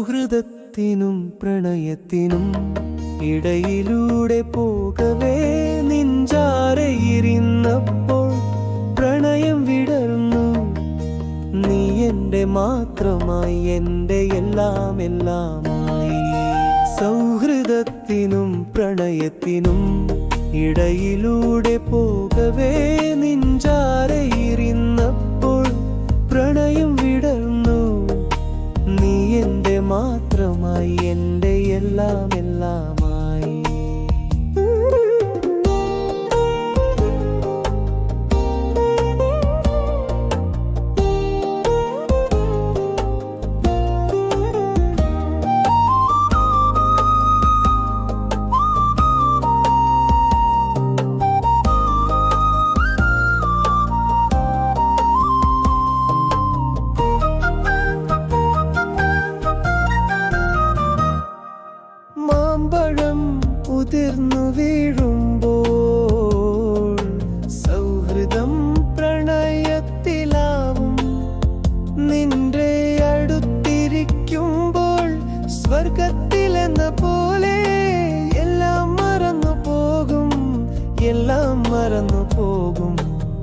സൗഹൃദത്തിനും പ്രണയത്തിനും ഇടയിലൂടെ പോകവേ നിഞ്ചാരയിരുന്നപ്പോൾ പ്രണയം വിടർന്നു. നീ എന്റെ മാത്രമായി എന്റെ എല്ലാം എല്ലാമായി. സൗഹൃദത്തിനും പ്രണയത്തിനും ഇടയിലൂടെ പോകവേ എന്റെ മാത്രമായി എന്റെ എല്ലാം എല്ലാമായി എല്ലാം മറന്നു പോകും.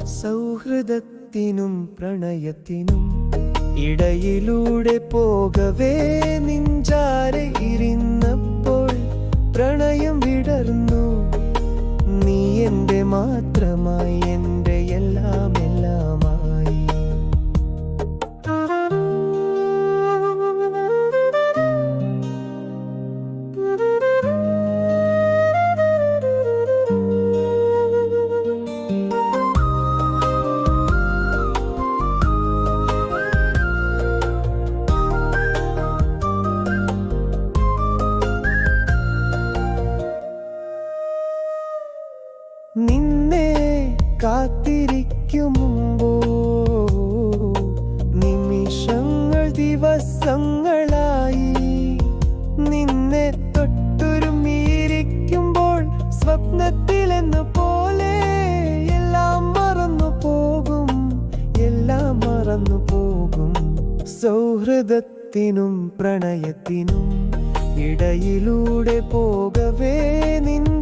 സൗഹൃദത്തിനും പ്രണയത്തിനും ഇടയിലൂടെ പോകവേ നിഞ്ചാരെ ഇരുന്നപ്പോൾ പ്രണയം വിടർന്നു. നീ എന്റെ മാത്രമായി എന്റെ എല്ലാം നിന്നെ കാത്തിരിക്കും മുമ്പോ നിമിഷങ്ങൾ ദിവസങ്ങളായി നിന്നെ തൊട്ടുരുമിയിരിക്കുമ്പോൾ സ്വപ്നത്തിലെന്ന് പോലെ എല്ലാം മറന്നു പോകും എല്ലാം മറന്നു പോകും. സൗഹൃദത്തിനും പ്രണയത്തിനും ഇടയിലൂടെ പോകവേ നിഞ്ചാരയിരുന്നപ്പോൾ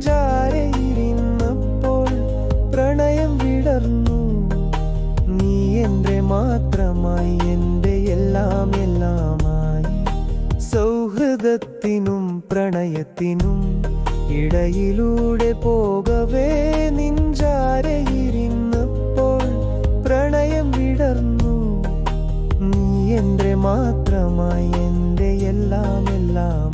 മരണത്തിനും ഇടയിലൂടെ പോകവേ നിഞ്ചാരയിരുന്നപ്പോൾ പ്രണയം വിടർന്നു. നീ എന്റെ മാത്രമായി എന്റെ എല്ലാം എല്ലാം